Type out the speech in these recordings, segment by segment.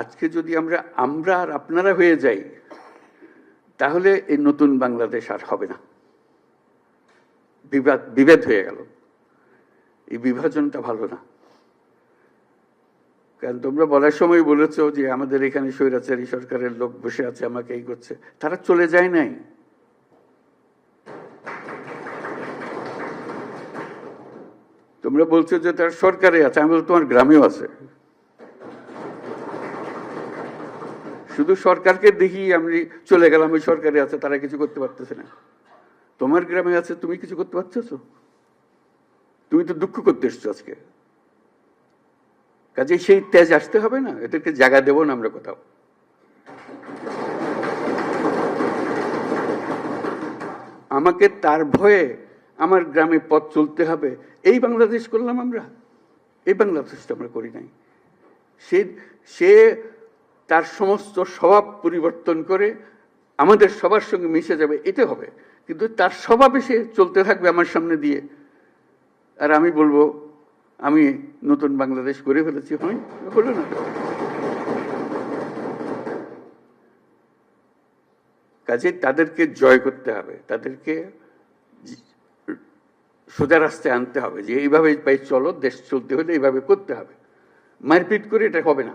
আজকে যদি আমরা আমরা আর আপনারা হয়ে যাই, তাহলে এই নতুন বাংলাদেশ আর হবে না। বিবাদ, বিভেদ হয়ে গেল। এই বিভাজনটা ভালো না। কারণ তোমরা বলার সময় বলেছ যে আমাদের এখানে স্বৈরাচারী সরকারের লোক বসে আছে, আমাকে এই করছে। তারা চলে যায় নাই। তোমরা বলছো যে তার সরকারে আছে আমি তোমার গ্রামেও আছে। শুধু সরকারকে দেখি আমি চলে গেলাম, ওই সরকারে আছে, তারা কিছু করতে পারতেছে না। তোমার গ্রামে আছে, তুমি কিছু করতে পারতেছো? তুমি তো দুঃখ করতে এসছো আজকে। কাজে সেই তেজ আসতে হবে না, এদেরকে জায়গা দেবো না আমরা কোথাও। আমাকে তার ভয়ে আমার গ্রামে পথ চলতে হবে। এই বাংলাদেশ করলাম আমরা। এই বাংলাদেশটা আমরা করি নাই। সে সে তার সমস্ত স্বভাব পরিবর্তন করে আমাদের সবার সঙ্গে মিশে যাবে, এতে হবে। কিন্তু তার স্বভাবে সে চলতে থাকবে আমার সামনে দিয়ে। আর আমি বলব, আমি নতুন বাংলাদেশ করে ফেলেছি, হয়? হলো না। কাজে তাদেরকে জয় করতে হবে, তাদেরকে সোজা রাস্তায় আনতে হবে, যে এইভাবে চলো, দেশ চলতে হলে এইভাবে করতে হবে। মারপিট করে এটা হবে না।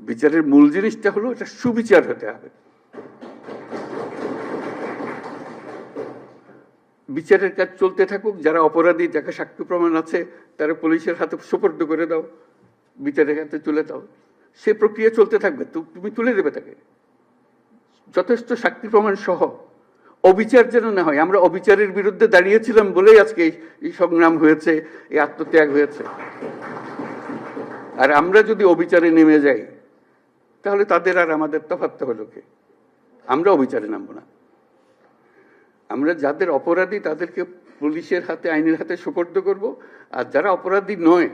বিচারের মূল জিনিসটা হলো এটা সুবিচার হতে হবে। বিচারের কাজ চলতে থাকুক, যারা অপরাধী, যাকে সাক্ষ্য প্রমাণ আছে, তারা পুলিশের হাতে সুপর্দ করে দাও, বিচারের হাতে তুলে দাও। সে প্রক্রিয়া চলতে থাকবে তুমি তুলে দেবে তাকে। যথেষ্ট সাক্ষী প্রমাণ সহ। অবিচার যেন না হয়, আমরা অবিচারের বিরুদ্ধে দাঁড়িয়েছিলাম বলেই আজকে এই সংগ্রাম হয়েছে, এই আত্মত্যাগ হয়েছে। আর আমরা যদি অবিচারে নেমে যাই তাহলে তাদের আর আমাদের তফাৎ হলো কে? আমরা অবিচারে নামবো না। আমরা যাদের অপরাধী, তাদেরকে পুলিশের হাতে, আইনের হাতে সুপর্দ করব। আর যারা অপরাধী নয়,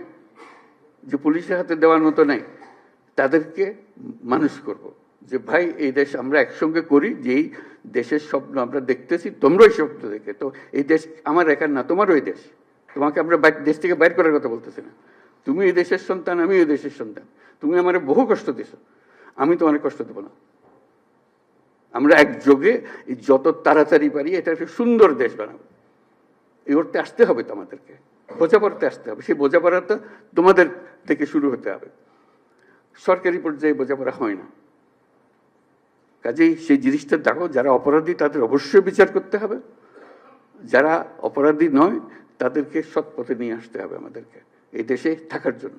যে পুলিশের হাতে দেওয়ার মতো নাই, তাদেরকে মানুষ করব। যে ভাই, এই দেশ আমরা একসঙ্গে করি, যেই দেশের স্বপ্ন আমরা দেখতেছি, তোমরাই স্বপ্ন দেখে। তো এই দেশ আমার একার না, তোমারও এই দেশ। তোমাকে আমরা দেশ থেকে বাইর করার কথা বলতেছি না। তুমি এই দেশের সন্তান আমি এই দেশের সন্তান। তুমি আমার বহু কষ্ট দিছো। আমি তো অনেক কষ্ট দেবো না। আমরা একযোগে যত তাড়াতাড়ি পারি, এটা একটা সুন্দর দেশ বানাবো। এই করতে আসতে হবে তো আমাদেরকে। বোঝাপড়াতে আসতে হবে। সেই বোঝাপড়াটা তোমাদের থেকে শুরু হতে হবে। সরকারি পর্যায়ে বোঝাপড়া হয় না। কাজেই সেই জিনিসটা দেখো, যারা অপরাধী তাদের অবশ্যই বিচার করতে হবে। যারা অপরাধী নয়, তাদেরকে সৎ পথে নিয়ে আসতে হবে আমাদেরকে। এই দেশে থাকার জন্য।